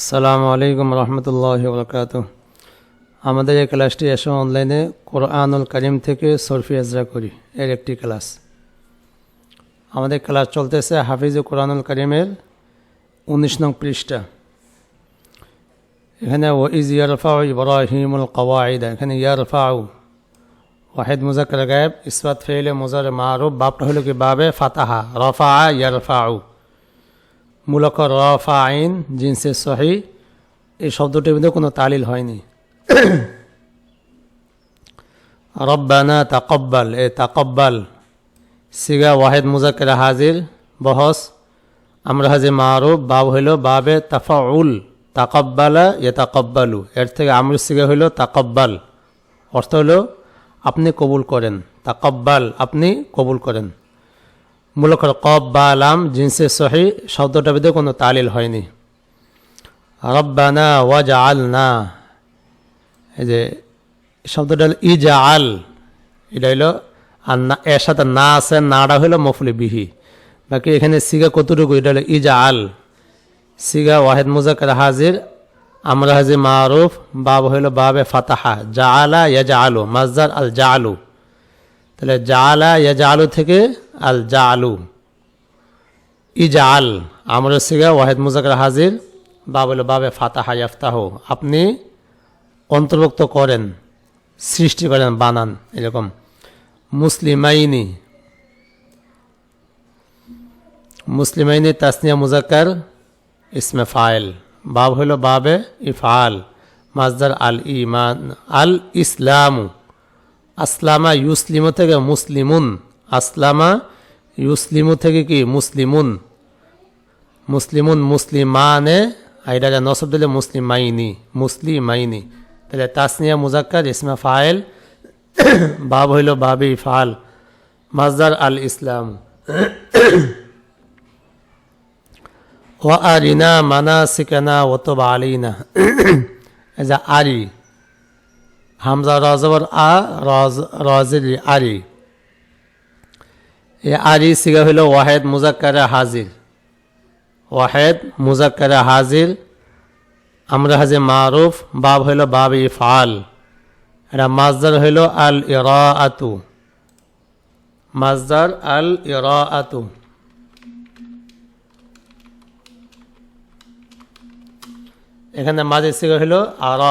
আসসালামু আলাইকুম রহমতুল্লাহ বরকাত আমাদের এই ক্লাসটি এসে অনলাইনে কোরআনুল করিম থেকে সরফি আজরা করি, এর একটি ক্লাস। আমাদের ক্লাস চলতেছে হাফিজ কোরআনুল করিমের উনিশ নং পৃষ্ঠা। এখানে ও ইজ ইয়ারফাউ ইব্রাহিমুল কওয়াইদ এখানে ইয়ারফাউ ওয়াহেদ মুজাক্কার গায়েব ইসবাত ফেলে মুজার মারুফ, বাপটা হলো কি বাবে ফাতাহা রফা ইয়ারফাউ। মূলক রফা আইন জিন্সের সহি, এই শব্দটির মধ্যে কোনো তালিল হয়নি। রব্বানা তাকব্বাল, এ তাকব্বাল। সিগা ওয়াহেদ মুজাক্কের হাজির, বহস। আমরা হাজির মারুফ, বাব হইল বাবে তাফাউল, তাকব্বালা এ তাকব্বালু এর থেকে আমর সিগা হইল তাকব্বাল। অর্থ হইল আপনি কবুল করেন। তাকব্বাল, আপনি কবুল করেন। মূলক কব, বা আলাম জিন্সে সহি শব্দটার ভিতরে কোনো তালিল হয়নি। রব্বানা ওয়াজ আল না এই যে শব্দটা হলো ইজা আল এটা হইল আর না, এর সাথে না আছে নাটা হইল মফুলি বিহি। বাকি এখানে সিগা কতটুকু? এটা হলো ইজা আল সিগা ওয়াহেদ মুজাকার হাজির আমরা হাজির মারুফ, বাব হইল বাবে ফাতাহা। জা আলা ইয়াজা আলু মাজদার আল জা আলু তাহলে জালা ইয়াজা আলু থেকে আল জা আলু ইজা আল আমরা সিগা, ওয়াহেদ মুজাকার হাজির। বাবুল বাবে ফাতাহা ইয়াফতাহ। আপনি অন্তর্ভুক্ত করেন, সৃষ্টি করেন, বানান, এরকম। মুসলিমাইনি। মুসলিমাইনি তাসনিয়া মুজাক্কার ইসমে ফাইল। বাব হইল বাবে ইফাল মাজদার আল ইমান আল ইসলামু আসলামা ইউসলিমু থেকে মুসলিমুন। আসলামা ইউসলিমু থেকে কি মুসলিমুন? মুসলিমুন মুসলিমানে আইডা নসব দিলে মুসলিমাইনি মুসলিমাইনি। তাহলে তাসনিয়া মুজাক্কার, ইসমা ফাইল বাব হইল বাবি ফাল মাজদার আল ইসলাম। ও আরিনা মানা সিকানা ওতবা আলিনা। আরি হামজা রজবর আ রজ রজের আরি এ আরি সিগা হইল ওয়াহেদ মুজাক্কারে হাজির ওয়াহেদ মুজাক্কারে হাজির আমরা হাজির মারুফ বাব হইল বাব ইফাল এটা মাজদার হইল আল ইরা আতু মাজদার আল ইরা আতু এখানে মাঝে সিগা হইল আর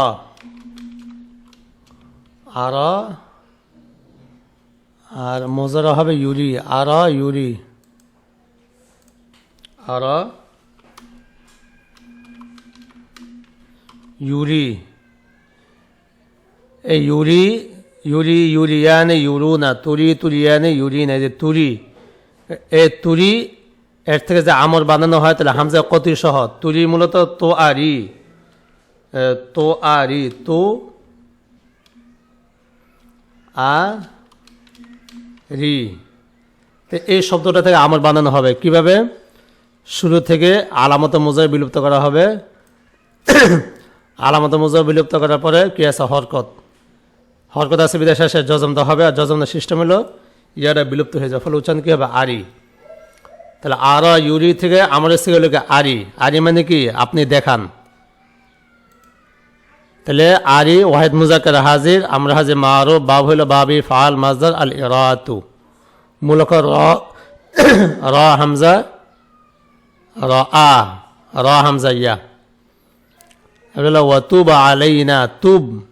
আর আর মোজারা হবে ইউরি, আর ইউরি। আর, ইউরি। এই ইউরি ইউরি, ইউরিয়ানে ইউরুনা, তুরি, তুরিয়ানে ইউরিনা যে তুরি, এ তুরি, এর থেকে যে আমর বানানো হয়, তাহলে হামজা কতি সহ, তুরি মূলত তো আরি তো আরি তো আ, রি। তো এই শব্দটা থেকে আমর বানানো হবে। কীভাবে? শুরু থেকে আলামত মোজায় বিলুপ্ত করা হবে। আলামত মোজায় বিলুপ্ত করার পরে কি আছে? হরকত। হরকত আছে বিদেশ শেষে জজম দেওয়া হবে। আর জজমের সিস্টেম হলো ইয়ারা বিলুপ্ত হয়ে যাবে ফলে উচ্চারণ কী হবে? আরি। তাহলে আর, ইউরি থেকে আমার হলো আরি। আরি মানে কি? আপনি দেখান। তাহলে আরি ওয়াহিদ মুজাক্কার হাজির, আমরা হাজির মারো, বাব হইল বাবি ফাল মাজদার আল ইরাতু। মূলক র র হামজা, র আ, র হামজা ইয়া। এগুলো ওয়াতুব আলাইনা তুব।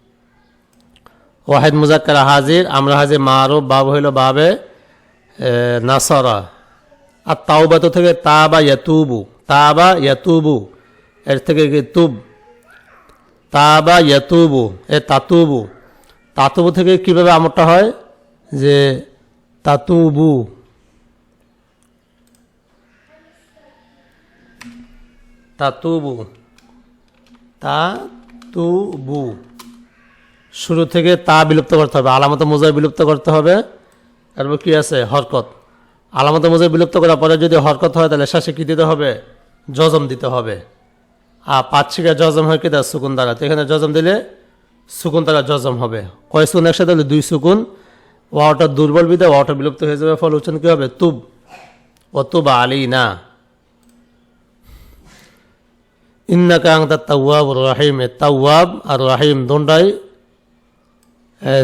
ওয়াহিদ মুজাক্কার হাজির, আমরা হাজির মারো, বাব হইল বাবে নাসরা। আর তাওবাত থেকে তাবা ইয়াতুবু তাবা ইয়াতুবু, এর থেকে কি তুব তাবা ইয়াতুবু, এ তাতুবু। তাতুবু থেকে কীভাবে আমরটা হয়? যে তাতুবু। তাতুবু। তাতুবু। শুরু থেকে তা বিলুপ্ত করতে হবে। আলামত মোজার বিলুপ্ত করতে হবে। তারপর কি আছে? হরকত। আলামত মোজার বিলুপ্ত করার পরে যদি হরকত হয়, তাহলে শেষে কি দিতে হবে? জজম দিতে হবে। আর পাঁচ শিকা জজম হয় কি তার সুকুন দ্বারা। তো এখানে জজম দিলে সুকুন দ্বারা জজম হবে। কয় সুকুন একসাথে হলে দুই সুকুন। ওয়াওটা দুর্বল বিদে ওয়াওটা বিলুপ্ত হয়ে যাবে। ফল উচ্চারণ কি হবে? তুব। ও তুব আলী না ইন্নাকা আংতা তাওয়াব রাহিম। তাওয়াব আর রাহিম দোনটাই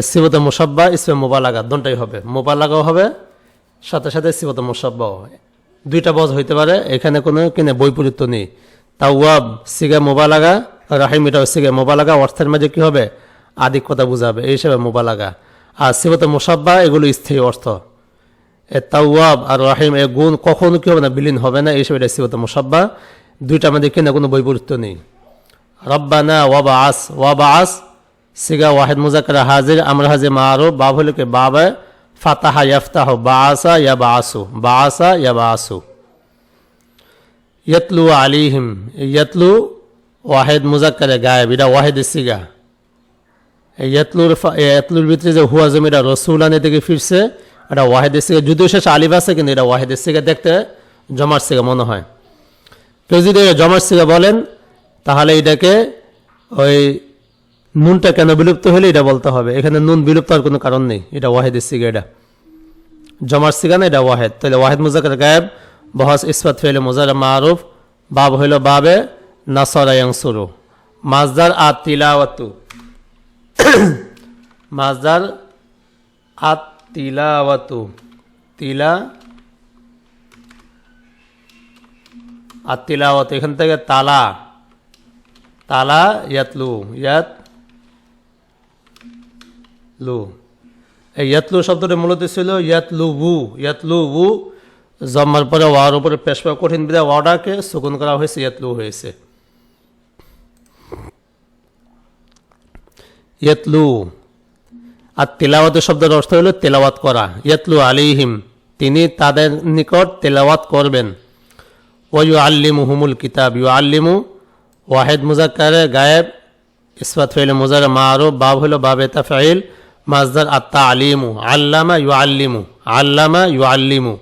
সিবত মুসাব্বা, ইসমে মোবালাগা। দোনটাই হবে। মোবালাগাও হবে, সাথে সাথে সিবত মুসাব্বাও দুইটা বজ হইতে পারে। এখানে কোনো কিনে বৈপরীত্য নেই। তাওয়াব, সিগা মোবালাগা, রাহিম এটাও সিগা মোবালাগা, অর্থের মাঝে কি হবে? আধিক্যতা বুঝাবে, এই হিসাবে মোবালাগা। আর সিবত মুসাব্বা, এগুলো স্থায়ী অর্থ। এ তাওয়াব আর রাহিম, এ গুণ কখনো কি হবে না, বিলীন হবে না, এই হিসাবে এটা সিবত মুসাব্বা। দুইটা আমাদের কিনা কোনো বৈপরীত্য নেই। রব্বানা ওয়াবা আস ওয়াবা আস সিগা ওয়াহেদ মুজাকার হাজির, আমরা হাজির মারো বাব হলো কি বাবা, ফাতাহা ইয়াফতাহ বাসা ইয়া বা আসা ইয়া বাসু ইয়াতলু আলিহিম ইয়াতলু ওয়াহেদ মুজাক্কার, গায়েব, এটা ওয়াহেদ সিগা। ইয়াতলুর ইয়াতলুর ভিতরে যে হুয়া জমিটা রসুলানি থেকে ফিরছে, এটা ওয়াহেদের সিগা। যদিও শেষ আলিফ আছে, কিন্তু এটা ওয়াহেদের সিগা দেখতে জমার সিগা মনে হয়। কেউ যদি জমার সিগা বলেন, তাহলে এটাকে ওই নুনটা কেন বিলুপ্ত হলে এটা বলতে হবে? এখানে নুন বিলুপ্ত হওয়ার কোনো কারণ নেই, এটা ওয়াহেদের সিগা, এটা। জমার সিগা না, এটা ওয়াহেদ। তাহলে ওয়াহেদ মুজাকার গায়েব বহস ইসফাত ফেলে মুজার মারুফ, বাব হইল বাবে নাসরা ইয়াংসুরু মাজদার আর তিলাওয়াতু। মাজদার আত তিলাওয়াতু। তিলা আর তিলাওয়াত, এখান থেকে তালা। তালা ইয়াতলু, ইয়াত লু। এই ইয়াতলু শব্দটি মূলত ছিল ইয়াতলু বু ইয়াতলু বু জম্মার পরে ওয়ার উপরে পেশপা কঠিন বিদায় ওয়াটাকে সুকুন করা হয়েছে, ইয়াতলু হয়েছে। ইয়াতলু, আর তেলাওয়াতের শব্দের অর্থ হলো তেলাওয়াত করা। ইয়াতলু আলিহিম তিনি তাদের নিকট তেলাওয়াত করবেন। ও ইউ আল্লিমু হুমুল কিতাব ইউ আল্লিমু ওয়াহেদ মুজাক্কারে গায়েব ইসফাত ফেল মুজার মারুফ, বাব হলো বাবে তাফাইল মাজদার আত্মা আলিমু, আল্লামা ইউ আল্লিমু আল্লামা ইউ আল্লিমু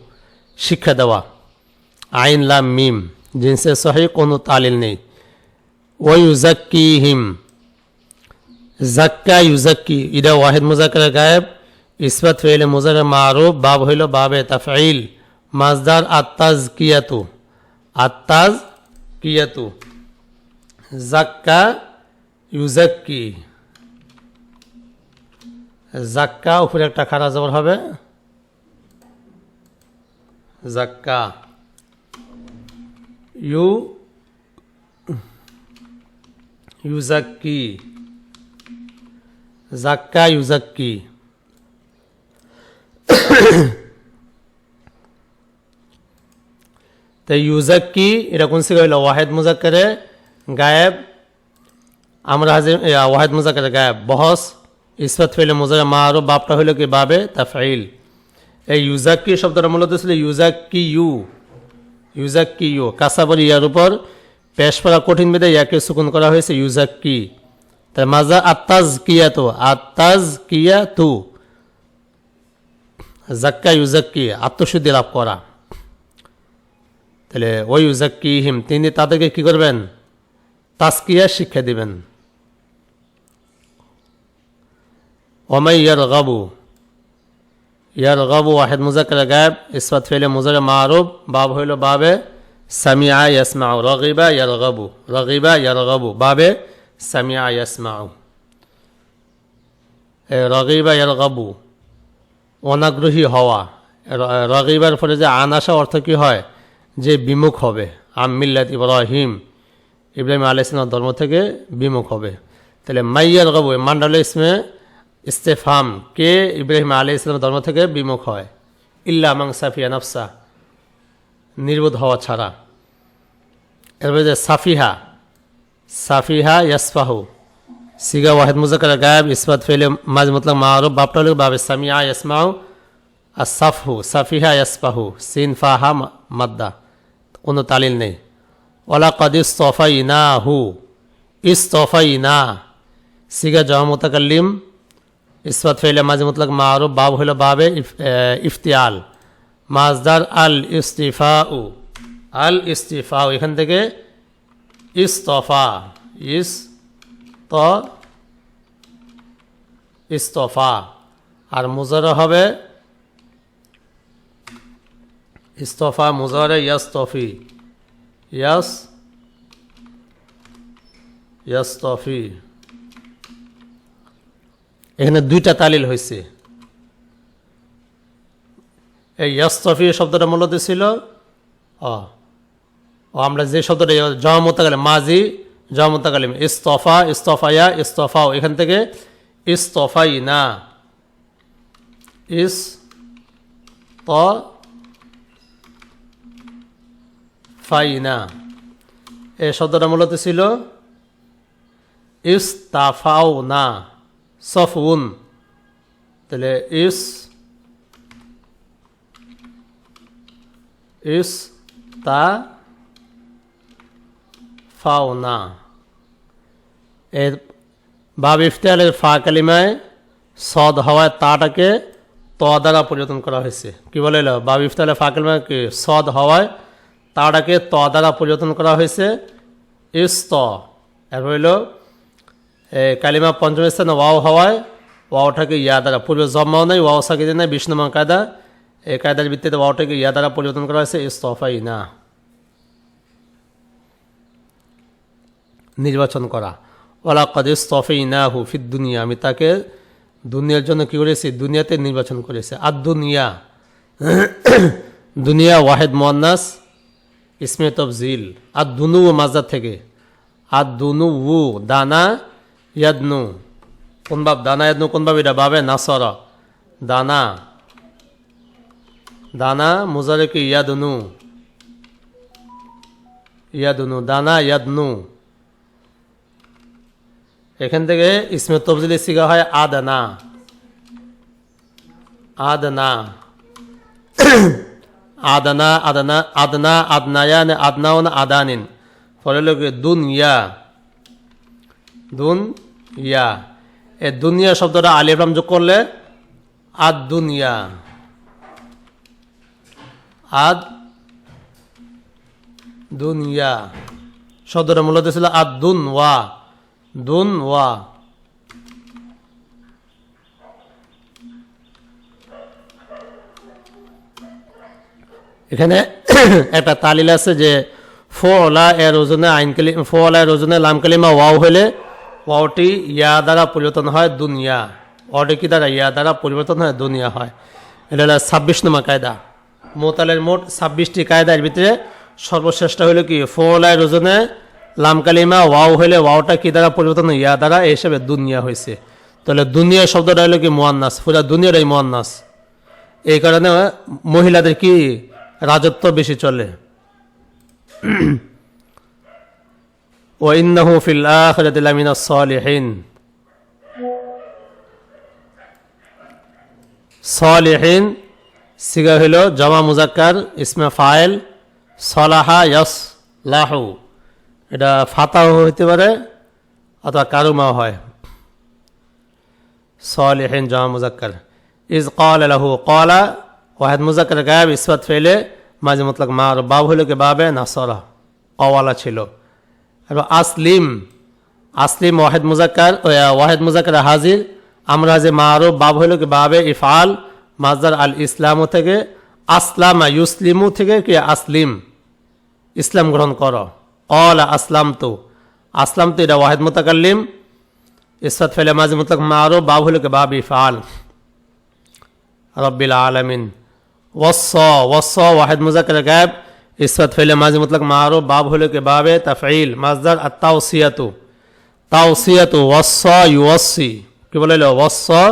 শিক্ষা দেওয়া। আইন লাম মিম জিনসে সহি কোনো তালিল নেই। ও ইউজাক্কিহিম জাক্কা ইউজাক্কি ইদা ওয়াহিদ মুজাক্কার গায়েব, ইসবাত ফেলে মুজার মারুফ, বাব হইল বাবে তাফাইল মাজদার আত্তাজ কিয়াতু আত্তাজ কিয়াতু জাক্কা ইউজাক্কি জাক্কা উপরে একটা খারা জবর হবে। জাক্কা ইউ ইউজাক্কি জাক্কা ইউজাক্কি তো ইউজাক্কি এটা কোন সিগা হইল ওয়াহেদ মুজাক্কারে গায়েব আমরা হাজির ওয়াহেদ মুজাক্কারে গায়েব বহস ইসফাত মুজার মা আরও বাপটা হইল কি বাবে তা ফাইল এই ইউজাক্কি শব্দটা মূলত ছিল ইউজাক্কি ইউ ইউজাক্কি ইউ কাসাবর ইয়ার উপর পেশ করা কঠিন বেদে ইয়াকে সুকুন করা হয়েছে ইউজাক্কি। তাই মাজা আত্তাজ কিয়া তো আত্তাজ কিয়া তু জাক্কা ইউজাক্কি, আত্মশুদ্ধি লাভ করা। তাহলে ওই ইউজাক্কি হিম তিনি তাদেরকে কি করবেন? তাস্কিয়া শিক্ষা দিবেন। ওমাই ইয়ার গাবু ইয়ার গাবু ওয়াহেদ মুজাক্কার গায়েব ইসফাত ফেলে মুজার মারুব বাব হইল বাবে সামিয়া ইয়াসমাউ, রগিবা ইয়ার গাবু, রগিবা ইয়ার গাবু, বাবে সামিয়া ইয়াসমাউ। রগিবা ইয়ার গাবু, অনাগ্রহী হওয়া রগিবার ফলে যে আনাসা অর্থ কি হয়? যে বিমুখ হবে। আমিল্লাত ইব্রাহিম ইব্রাহিম আল ইসলাম ধর্ম থেকে বিমুখ হবে। তাহলে মাইয়ার গবু মান্ডাল ইসমে ইস্তেফাম কে ইব্রাহিম আলী ইসলাম ধর্ম থেকে বিমুখ হয়? ইল্লা মাং সাফিয়া নফসা, নির্বোধ হওয়া ছাড়া। এরপরে যে সাফিহা সাফিহা ইয়াসফাহু, সিগা ওয়াহেদ মুজাকার গায়েব, ইসবাত ফেলে মাঝ মতলব মারুফ বাপটা হলো বাবে সামিয়া ইয়াসমাউ আর সাফহু সাফিহা ইয়াসফাহু, সিন ফাহা মাদ্দা। কোনো তালিল নেই। ওলা কদ ইস্তফাই না হু ইস্তফাই না সিগা জমা মুতাকাল্লিম ইসবাত ফেলে মাঝে মতলক মারুফ বাব হইল বাবে ইফতিয়াল। মাজদার আল ইস্তিফা উ আল ইস্তিফা এখান থেকে ইস্তফা। ইস ত ইস্তফা। আর মুজার হবে ইস্তফা মুজারে ইয়াস্তফি। ইয়াস ইয়াস্তফি। এখানে দুইটা তালিল হয়েছে। এই ইয়াস্তফি শব্দটা মূলত ছিল অ। ও আমরা যে শব্দটা জমতাকালিম মাজি জমতাকালিম ইস্তফা, ইস্তফায়া, ইস্তফাও। এখান থেকে ইস্তফাই না ইস ত ফাইনা এই শব্দটা মূলত ছিল ইস্তাফাও না সফউন তাহলে ইস ইস তা ফাও না এর বাব ইফতিয়ালের ফা কালিমায় সদ হওয়ায় তাটাকে ত দ্বারা পরিবর্তন করা হয়েছে কি বলে এলো বাব ইফতিয়ালের ফা কালিমায় কি সদ হওয়ায় তাটাকে ত দ্বারা পরিবর্তন করা হয়েছে ইস ত এর হইল কালিমা পঞ্চম স্থানে, ওয়াও হওয়ায়, ওয়াওটাকে ইয়া দ্বারা পূর্বে জন্মাও নেই, ওয়াও সাকিদে নেই, বিষ্ণু নম্বর কায়দা এই কায়দার ভিত্তিতে ওয়াওটাকে ইয়া দ্বারা পরিবর্তন করা হয়েছে ইস্তফাই না নির্বাচন করা। ওলা কাদিস তফেই না হু ফিদ দুনিয়া, আমি তাকে দুনিয়ার জন্য কী করেছি? দুনিয়াতে নির্বাচন করেছে। আর দুনিয়া দুনিয়া ওয়াহেদ মোয়ান্নাস ইসমেত অফ জিল আর দুনু ও মাজার থেকে। আর দুনু উ, দানা ইয়াদনু কোন বাব দানা ইয়াদনু কোন বাব এটা বাবে নাসর দানা দানা মুজারে কি ইয়াদনু ইয়াদনু দানা ইয়াদনু এখান থেকে ইসমে তফজিলি শিখা হয় আদনা আদনা আদনা আদনা আদনা আদনায়া নে আদনাও না আদানিন ফলে লোক দুনিয়া দুন, ইয়া। এ দুনিয়া শব্দটা আলিফলাম যোগ করলে আদ দুনিয়া। আদ দুনিয়া। শব্দটা মূলত ছিল আদ দুন ওয়া। দুন ওয়া। এখানে একটা তালিল আছে যে ফলা এর ওজনে আইন কালি ফলা এর ওজনে লাম কালিমা ওয়াও হলে ওয়াওটি ইয়া দ্বারা পরিবর্তন হয় দুনিয়া ওয়াওটি কি দ্বারা ইয়া দ্বারা পরিবর্তন হয় দুনিয়া হয় এটা হলো ছাব্বিশ নম্বর কায়দা মোতালের মোট ছাব্বিশটি কায়দার ভিতরে সর্বশ্রেষ্ঠ হলো কি ফলা এর ওজনে লাম ওয়াও হলে ওয়াওটা কি দ্বারা পরিবর্তন হয়? ইয়া দ্বারা এই হিসাবে দুনিয়া হয়েছে তাহলে দুনিয়া শব্দটা হলো কি মোয়ান্নাস পুরা দুনিয়াটাই মোয়ান্নাস এই কারণে মহিলাদের কি রাজত্ব বেশি চলে وإنه في الآخرة لمن الصالحين صالحين সিগা হইল জমা মুজাক্কার ইসমে ফাইল সলাহা ইয়াস লাহু এটা ফাতাও হইতে পারে অথবা কারুমাও হয় صالحين জমা মুজাক্কার ইজ قال له قال ওয়াহেদ মুজাক্কার গায়েব ইসবাত ফেলে মাঝে মতলক মার বাব হইল কি বাবে নাসরা অওয়ালা ছিল এবং আসলিম আসলিম ওয়াহেদ মুজাক্কার ওয়াহেদ মুজাক্কার হাজির। আমরা যে মারো বাব হইল কি বাবে ইফাল মাজদার আল ইসলামও থেকে, আসলাম ইউসলিমু থেকে কি আসলিম। ইসলাম গ্রহণ কর। অল আসলাম তো আসলাম তো এটা ওয়াহেদ মুতাকাল্লিম। ইসফাত ফেলে মাঝে মুতলক মারো বাব হইল কি বাব ইফাল রব্বিল আলমিন। ওয়স ওয়স ওয়াহেদ মুজাক্কার গায়েব। اسفت فعل ماضی مطلق مارو باب ہولے کے باب تفعیل مزدر التوصیت توصیت وصا یوصی کی بولے لو وصا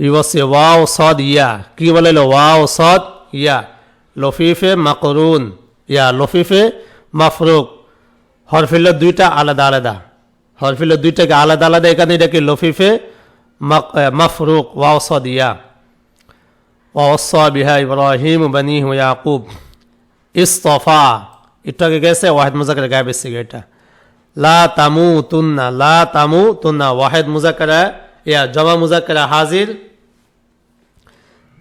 یوصی واو صاد یا کی بولے لو واو صاد یا لفیف مقرون یا لفیف مفروق حرف اللہ دویٹا آلدہ آلدہ حرف اللہ دویٹا کے آلدہ آلدہ ایک نہیں رکھے لفیف مفروق واو صاد یا ووصا بها ابراهيم بنيه يعقوب ইস্তফা। এটা আগে গেছে ওয়াহেদ মুজাকার গায়ে বেশি এটা। লা তামু তুন্না লা তামু তুন্না ওয়াহেদ মুজাকারা ইয়া জমা মুজাকারা হাজির।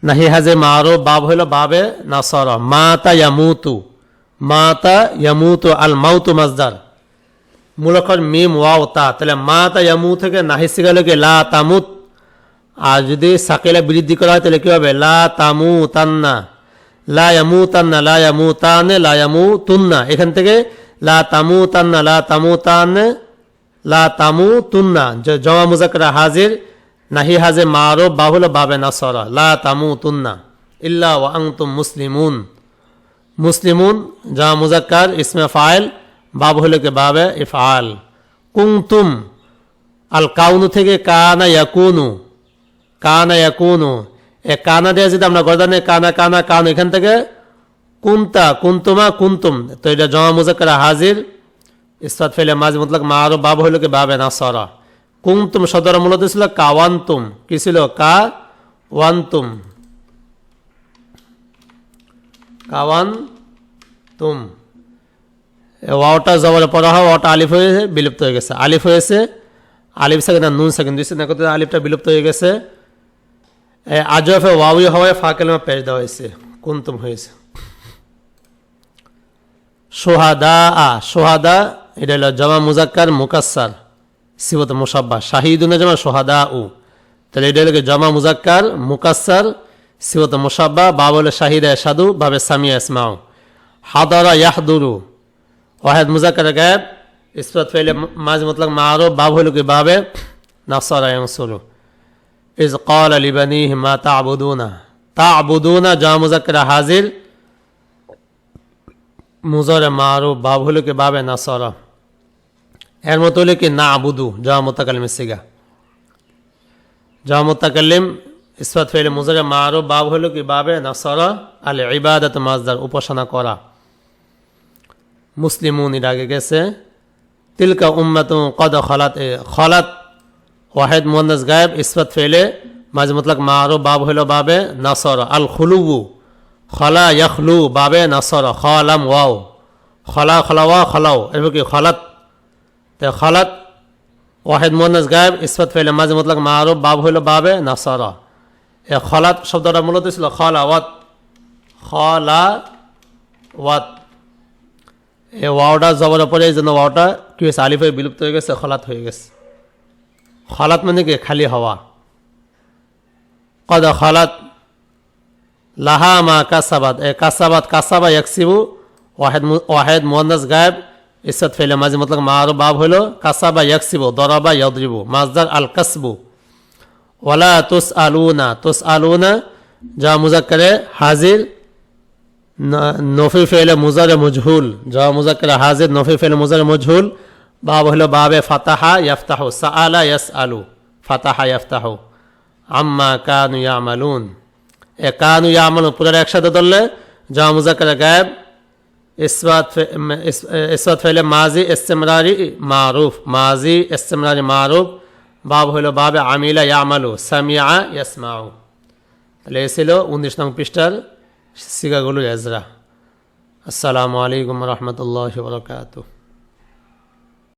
নাহি হাজে মারো বাব হইল বাবে না নাসর। মাতা ইয়ামুতু মাতা ইয়ামুতু আল মাউতু মাজদার মূলক্ষর মিম, ওয়াও, তা। তাহলে মাতা ইয়ামু থেকে নাহি সিগালে কি? লা তামুত। আর যদি সাকেলা বৃদ্ধি করা হয়, তাহলে কি হবে? লা তামু তান্না লা ইয়ামু তান্না লা ইয়ামু তানে লা তুন্না এখান থেকে লা তামু তান্না লা তামু তান লা তামু তুন্না জমা মুজাকরা হাজির, নাহি হাজে মারো বাহুল বাবে না নাসরা। লা তামু তুন্না ইল্লা ওয়া আনতুম মুসলিমুন। মুসলিমুন, জমা মুজাক্কার, ইসমে ফাইল বাব হলো কে বাবে ইফআল। কুমতুম আল কাউনু থেকে কানা ইয়াকুনু কানা ইয়াকুনু। এ কানা দিয়ে যদি আমরা গর্দানে কানা কানা, কান, এখান থেকে কুন্তা, কুন্তুমা, কুন্তুম। তো এটা জমা মুজাক্কার হাজির। ইস্তাদ ফেলে মাঝ মতলক মা আরও বাব হইল কি বাবে না সরা কুমতুম সদর মূলত ছিল কাওয়ান্তুম। কি ছিল? কা ওয়ান্তুম। কাওয়ান তুম ওয়াওটা জবরে পড়া হয় ওয়াটা আলিফ হয়েছে বিলুপ্ত হয়ে গেছে। আলিফ হয়েছে, আলিফ সেকেন্ড নুন সেকেন্ড দুই সেকেন্ড আলিফটা বিলুপ্ত হয়ে গেছে। আজফে ওয়াউই হওয়ায় ফা কেলমা পেশ দেওয়া হয়েছে। কুন্তুম হয়েছে? সোহাদা আ সোহাদা, এটা হলো জমা মুজাক্কার মুকাসার সিবত মুসাব্বা শাহিদুনে জমা সোহাদা উ তাহলে এটা হলো জমা মুজাক্কার মুকাসার সিবত মুসাব্বা বাবলে শাহিদা সাদু বাবে সামিয়া ইসমাউ হাদারা ইয়াহদুরু। ওয়াহেদ মুজাক্কার গায়েব ইসবাত ফেলে মাঝ মতলক মারো বাব হলো কি বাবে? নাসরা ইয়ানসুরু। ইজ قال لبنيه ما تعبدون تعبدون জমা মুজাক্কার হাজির মুজরে মারু বাব হলো কি বাবে নাসরা এর মতো হলো কি না আবুদু জমা মোতাকালিম সিগা জমা মোতাকালিম ইসফাত ফেলে মুজরে মারু বাব হলো কি বাবে নাসরা আল ইবাদত মাজদার উপাসনা করা মুসলিমুন এর আগে গেছে তিলকা উম্মাত কদ খলাত এ খলাত ওয়াহেদ মোহান্নাস গায়েব ইসফাত ফেলে, মাঝে মতলক মারু বাব হলো বাবে নাসর, আল খুলুবু, খলা ইয়াখলু বাবে নাসর, খলাম ওয়াও, খলা খলাওয়া খলাও, এরপর কি খলাত? তে খলাত, ওয়াহেদ মোহান্নাস গায়েব ইসফাত ফেলে, মাঝে মতলক মারু বাব হলো বাবে নাসর। এ খলাত শব্দটা মূলত ছিল খলা ওয়াত খলা ওয়াত এ ওয়াওটা জবরের পরে এই জন্য ওয়াওটা কি হয়েছে? আলিফ বিলুপ্ত হয়ে গেছে, খলাত হয়ে গেছে। খলাত মানে কি খালি হওয়া কদ খলাত লাহা মা কাসাবাদ এ কাসাবাদ কাসাবা ইয়াকসিবু ওয়াহেদ ওয়াহেদ মোহান্নাস গায়েব ইসত ফেলে মাঝে মতলক মা আরও বাব হলো কাসাবা ইয়াকসিবু দরাবা ইয়াদরিবু মাজদার আল কাসবু ওয়ালা তুস আলুনা তুস আলুনা যা মুজাক্কারে হাজির নফি ফেলে মুজারে মজহুল যা মুজাক্কারে হাজির নফি ফেলে মুজারে মজহুল বাব হলো বাবে ফাতাহা ইয়াফতাহু সাআলা ইয়াসআলু, ফাতাহা ইয়াফতাহু। আম্মা কানু ইয়ামালুন, এ কানু ইয়ামালুন পুরো একসাথে ধরলে যা মুজাক্কারে গায়েব ইসবাত ফেলে মাজি ইস্তেমরারি মারুফ মাজি ইস্তেমরারি মারুফ। বাব হলো বাবে আমিলা ইয়ামালু সামিয়া ইয়াসমাউ। তাহলে এ ছিল উনিশ নং পৃষ্ঠার সিগাগুলো এজরা। আসসালামু আলাইকুম রহমতুল্লাহ বরকাতুহ।